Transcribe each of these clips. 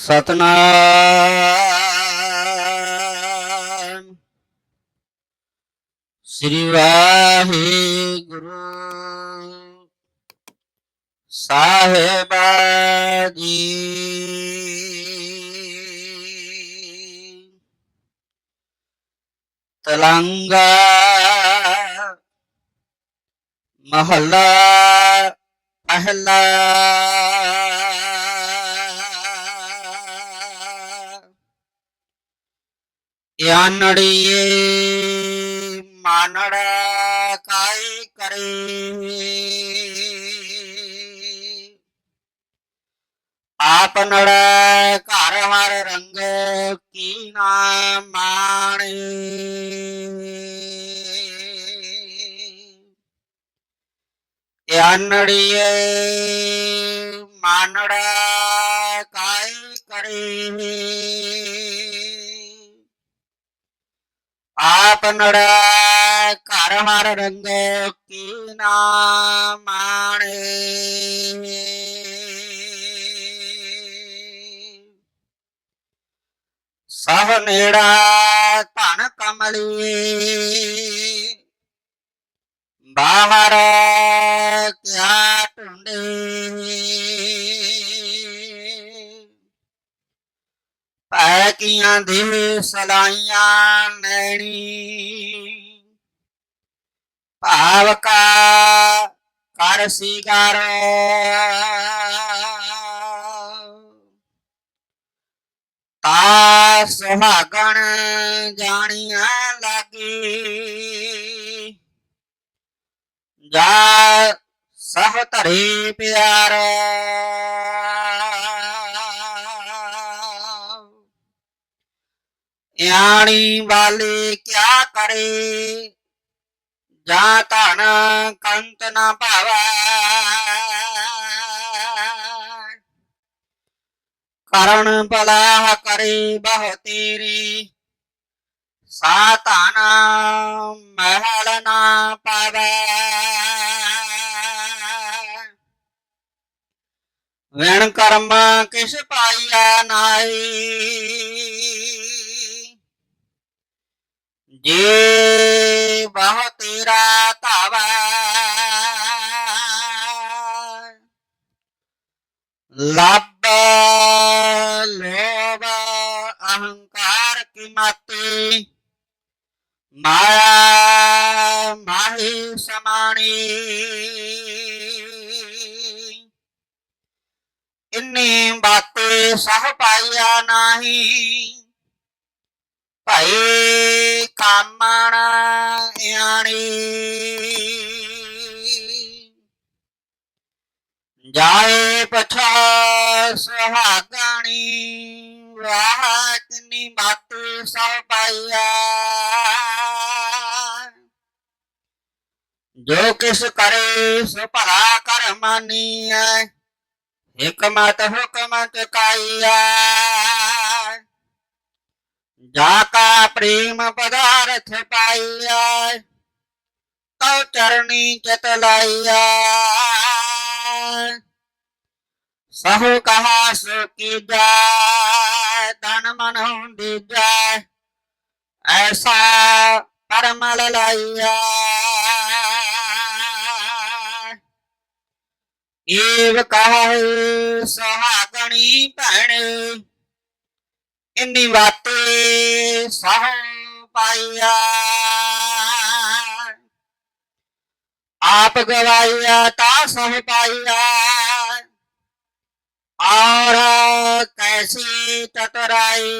ਸਤਨਾਮ। ਸ੍ਰੀ ਵਾਹਿਗੁਰੂ। ਸਾਹਿਬਾ ਜੀ। ਤਲੰਗਾ। ਮਹੱਲਾ। ਪਹਿਲਾ ਯਾਨੜੀਏ ਮਾਨੜਾ ਕਾਇ ਕਰੇ। ਆਪਨੜ ਘਰ ਹਰ ਰੰਗ ਕੀ ਨਾ ਮਾਣੇ। ਯਾਨੜੀਏ ਮਾਨੜਾ ਕਾਇ ਕਰੇ। ਆਪ ਨੜਾ ਘਰ ਹਰ ਰੰਗ ਕੀ ਨਾ ਮਾਣੇ ਸਭ ਨੇੜਾ ਧਨ ਕਮਲੀਏ ਬਾਹਰ ਕਿਆ ਢੂੰਡੇ ਕੀਆਂ ਦੇ ਸਲਾਈਆਂ ਨੈਣੀ ਭਾਵ ਕਾ ਕਰ ਸਿਗਾਰ। ਤਾ ਸੁਹਾਗਣ ਜਾਣੀਆਂ ਲੱਗੀ। ਜਾ ਸਹ ਧਰੇ ਪਿਆਰ। ਯਾਣੀ ਵਾਲੇ ਕਿਆ ਕਰੇ? ਜਾਂ ਧਨ ਕੰਤ ਨਾ ਭਾਵੈ। ਕਰਨ ਭਲਾ ਕਰੇ ਬਹੁ ਤੇਰੀ। ਸਾ ਧਨ ਮਹਿਲ ਨਾ ਪਾਵੈ। ਵੈਣ ਕਰਮ ਕਿਸ ਪਾਈਆ ਨਾਈ ਜੇ ਬਹੁ ਤੇਰਾ ਧਾਵੈ ਲੱਭ ਲੋਭ ਅਹੰਕਾਰ ਕੀ ਮਾਤੇ ਮਾਇਆ ਮਾਹੀ ਸਮਾਣੀ। ਇੰਨੀ ਬਾਤੇ ਸਹ ਪਾਈਆ ਨਹੀਂ ਭਈ ਕਾਮਣ ਆਣੀ ਜਾਏ ਪਛਾ ਸੁਹਾਗਣੀ, ਵਾਹ ਕਿੰਨੀ ਮਤ ਸਹ ਪਾਈਆ ਜੋ ਕਿਸ ਕਰੇ ਸੋ ਭਲਾ ਕਰ ਮਾਨੀਐ। ਹਕਮਤ ਹੁਕਮ ਚਕਾਈਆ ਜਾ ਕਾ ਪ੍ਰੇਮ ਪਦਾਰਥ ਪਾਈਆ ਤਉ ਚਰਣੀ ਚਤ ਲਾਈਆ ਸਹੁ ਕਹਾ ਸੋ ਕੀ ਜਾ ਤਨ ਮਨ ਹੁੰਦੀ ਜਾ ਐਸਾ ਪਰਮਲ ਲਾਈਆ ਏਵ ਕਹੈ ਸੁਹਾਗਣੀ ਭੈਣ ਇੰਨੀ ਬਾਤੇ ਸਹ ਪਾਈਆ। ਆਪ ਗਵਾਈਆ ਤਾ ਸਹ ਪਾਈਆ। ਔਰ ਕੈਸੀ ਤਤਰਾਈ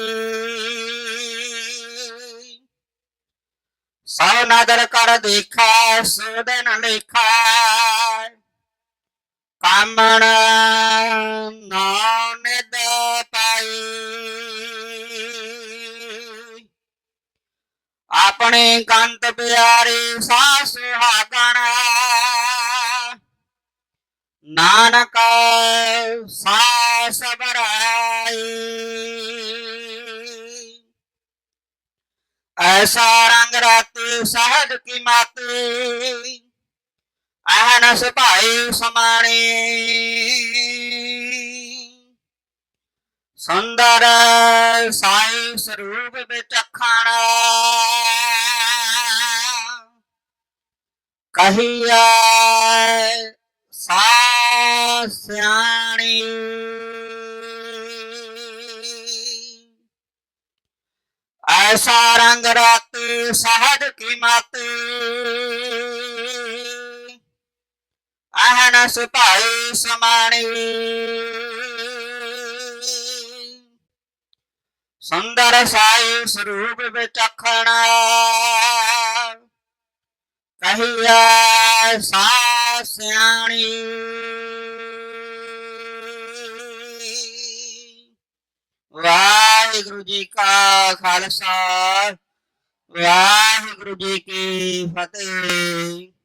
ਸਭ ਨਦਰ ਕਰ ਦੇਖਾ ਸੁਦਨ ਲੇਖਾ। ਕਾਮਣ ਆਪਣੇ ਕੰਤ ਪਿਆਰੀ ਸਾਸ ਸੁਹਾਗਣ ਨਾਨਕ ਸਾਸ ਬਰਾਈ। ਐਸਾ ਰੰਗ ਰਾਤੀ ਸਹਜ ਕੀ ਮਾਤੀ। ਅਹਨਸ ਭਾਈ ਸਮਾਣੇ। ਸੁੰਦਰ ਸਾਈ ਸਰੂਪ ਵਿਚਖਣ ਕਹੀਆ ਸਾ ਸਿਆਣੀ। ਐਸਾ ਰੰਗ ਰਾਤੇ ਸਹਜ ਕੀ ਮਾਤੇ। ਅਹਨਸ ਭਾਈ ਸਮਾਣੀ। ਸੁੰਦਰ ਸਾਈ ਸਰੂਪ ਵਿਚਖਣਾ ਕਹੀਆ ਸਾ ਸਿਆਣੀ। ਵਾਹਿਗੁਰੂ ਜੀ ਕਾ ਖਾਲਸਾ ਵਾਹਿਗੁਰੂ ਜੀ ਕੀ ਫਤਿਹ।